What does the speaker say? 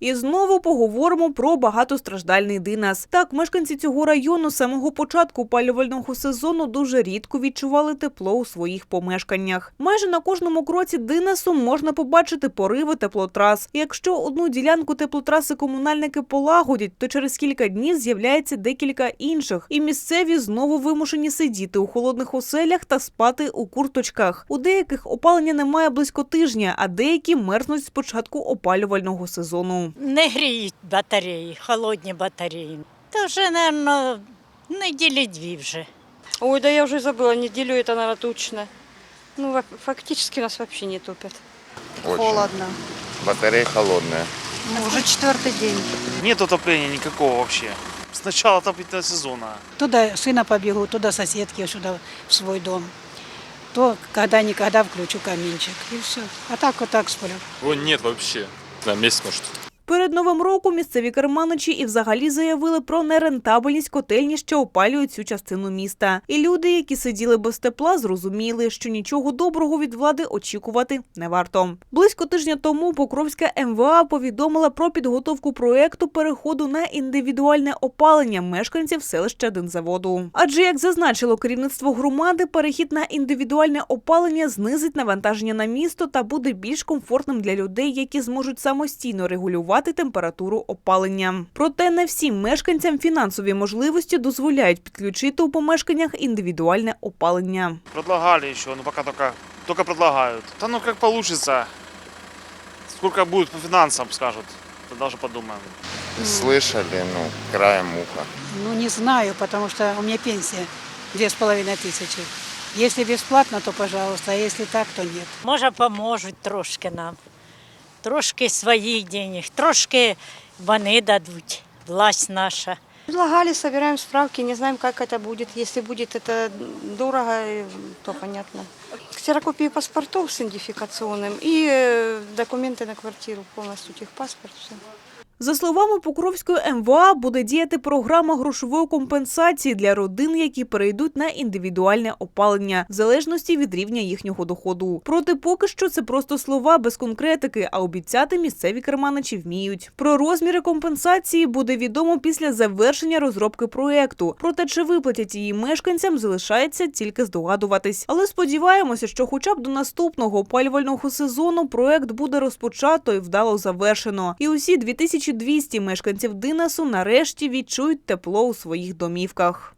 І знову поговоримо про багатостраждальний Динас. Так, мешканці цього району з самого початку опалювального сезону дуже рідко відчували тепло у своїх помешканнях. Майже на кожному кроці Динасу можна побачити пориви теплотрас. Якщо одну ділянку теплотраси комунальники полагодять, то через кілька днів з'являється декілька інших, і місцеві знову вимушені сидіти у холодних оселях та спати у курточках. У деяких опалення немає близько тижня, а деякі мерзнуть з початку опалювального сезону. Не гріють батареї, холодні батареї. Та вже, мабуть, неділі дві вже. Ой, да я уже забыла, неделю это, наверное, точно. Ну, во- фактически нас вообще не топят. Очень. Холодно. Батарея холодная. Ну, уже четвертый день. Нет отопления никакого вообще. С начала отопительного сезона. Туда сына побегу, туда соседки, сюда в свой дом. То когда-никогда включу каминчик. И все. А так вот так сплю. Его нет вообще. На месяц, может. Перед новим роком місцеві керманичі і взагалі заявили про нерентабельність котельні, що опалюють цю частину міста. І люди, які сиділи без тепла, зрозуміли, що нічого доброго від влади очікувати не варто. Близько тижня тому Покровська МВА повідомила про підготовку проекту переходу на індивідуальне опалення мешканців селища Динзаводу. Адже, як зазначило керівництво громади, перехід на індивідуальне опалення знизить навантаження на місто та буде більш комфортним для людей, які зможуть самостійно регулювати температуру опалення. Проте не всім мешканцям фінансові можливості дозволяють підключити у помешканнях індивідуальне опалення. Предлагали еще, но пока только, только предлагают. Да ну как получится. Сколько будет по финансам, скажут. Тогда уже подумаем. Слышали, ну, краем уха. Ну, не знаю, потому что у меня пенсия две с половиной тысячи. Если бесплатно, то пожалуйста, а если так, то нет. Може, поможуть трошки нам Трошки своїх денег, трошки вони дадуть, власть наша. Предлагали, собираем справки, не знаем, как это будет. Если будет это дорого, э, то понятно. Ксерокопии паспортов с идентификационным и э, документы на квартиру, полностью техпаспорт, все. За словами Покровської МВА, буде діяти програма грошової компенсації для родин, які перейдуть на індивідуальне опалення, в залежності від рівня їхнього доходу. Проте поки що це просто слова без конкретики, а обіцяти місцеві керманичі вміють. Про розміри компенсації буде відомо після завершення розробки проекту. Проте чи виплатять її мешканцям, залишається тільки здогадуватись. Але сподіваємося, що хоча б до наступного опалювального сезону проект буде розпочато і вдало завершено. І усі 2200 мешканців Динасу нарешті відчують тепло у своїх домівках.